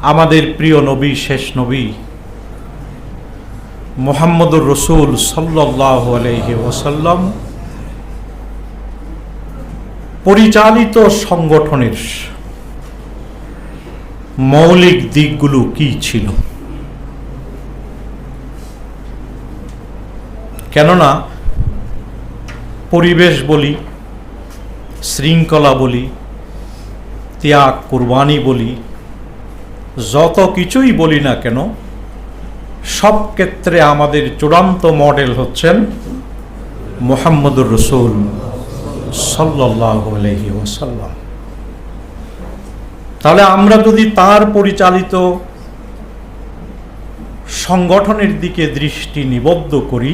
আমাদের প্রিয় নবী, শেষ নবী মোহাম্মদুর রসুল সাল্লাহ ওসাল্লাম পরিচালিত সংগঠনের মৌলিক দিকগুলো কি ছিল? কেননা পরিবেশ বলি, শৃঙ্খলা বলি, ত্যাগ, কোরবানি বলি যত কিছুই বলি না কেন, সব ক্ষেত্রে আমাদের চূড়ান্ত মডেল হচ্ছেন মোহাম্মদুর রসুল সাল্লাহ ওসাল্লাম তাহলে আমরা যদি তার পরিচালিত সংগঠনের দিকে দৃষ্টি নিবদ্ধ করি,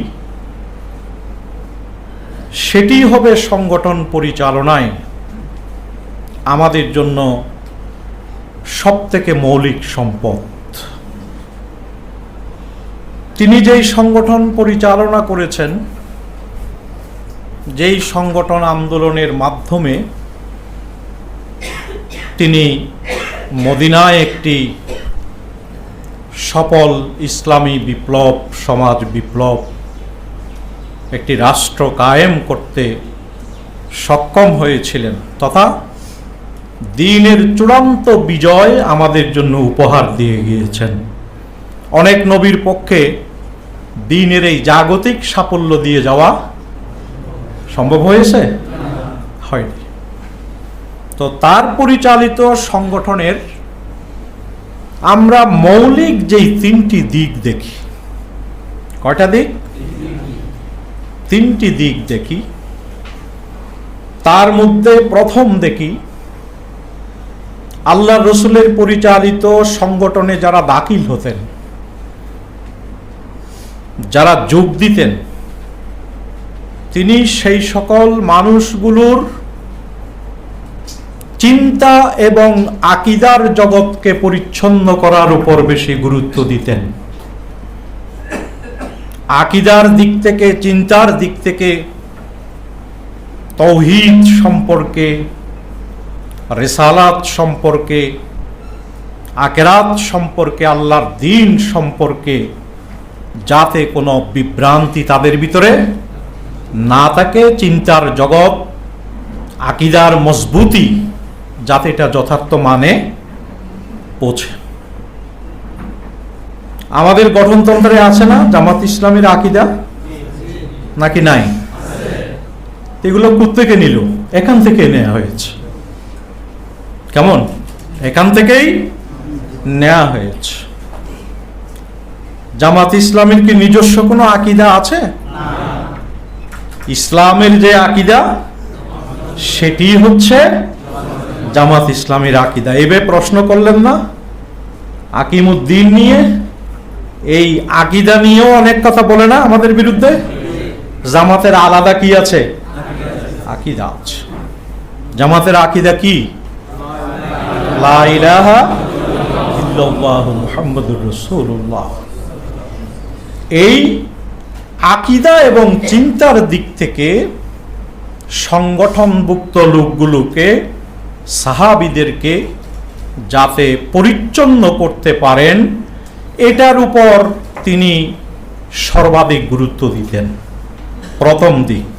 সেটি হবে সংগঠন পরিচালনায় আমাদের জন্য সবথেকে মৌলিক সম্পদ। তিনি যেই সংগঠন পরিচালনা করেছেন, যেই সংগঠন আন্দোলনের মাধ্যমে তিনি মদিনায় একটি সফল ইসলামী বিপ্লব, সমাজ বিপ্লব, একটি রাষ্ট্র কায়েম করতে সক্ষম হয়েছিলেন তথা দিনের চূড়ান্ত বিজয় আমাদের জন্য উপহার দিয়ে গিয়েছেন। অনেক নবীর পক্ষে দিনের এই জাগতিক সাফল্য দিয়ে যাওয়া সম্ভব হয়েছে? হয়নি। তো তার পরিচালিত সংগঠনের আমরা মৌলিক যেই তিনটি দিক দেখি, কয়টা দিক? তিনটি দিক দেখি। তার মধ্যে প্রথম দেখি আল্লাহ রসুলের পরিচালিত সংগঠনে যারা দাখিল হতেন, যারা যোগ দিতেন, তিনি সেই সকল মানুষগুলোর চিন্তা এবং আকিদার জগৎকে পরিচ্ছন্ন করার উপর বেশি গুরুত্ব দিতেন। আকিদার দিক থেকে, চিন্তার দিক থেকে তৌহিদ সম্পর্কে রেসালাত সম্পর্কে আকেরাত সম্পর্কে, আল্লাহর দিন সম্পর্কে যাতে কোনো বিভ্রান্তি তাদের ভিতরে না থাকে, চিন্তার জগৎ, আকিদার মজবুতি যাতে এটা যথার্থ মানে পৌঁছে আমাদের গঠনতন্ত্রে আছে না জামাত ইসলামের আকিদা? নাকি নাই? এগুলো থেকে নিল? এখান থেকে নেওয়া হয়েছে। কেমন? এখান থেকেই নেওয়া হয়েছে। জামাত ইসলামের কি নিজস্ব কোনো আকিদা আছে? ইসলামের যে আকিদা, সেটি হচ্ছে জামাত ইসলামের আকিদা। এবে প্রশ্ন করলেন না? আকিমুদ্দিন নিয়ে এই আকিদা নিয়েও অনেক কথা বলে না আমাদের বিরুদ্ধে? জামাতের আলাদা কি আছে? আকিদা আছে। জামাতের আকিদা কি? এই আকিদা এবং চিন্তার দিক থেকে সংগঠনভুক্ত লোকগুলোকে, সাহাবিদেরকে যাতে পরিচ্ছন্ন করতে পারেন, এটার উপর তিনি সর্বাধিক গুরুত্ব দিতেন। প্রথম দিক।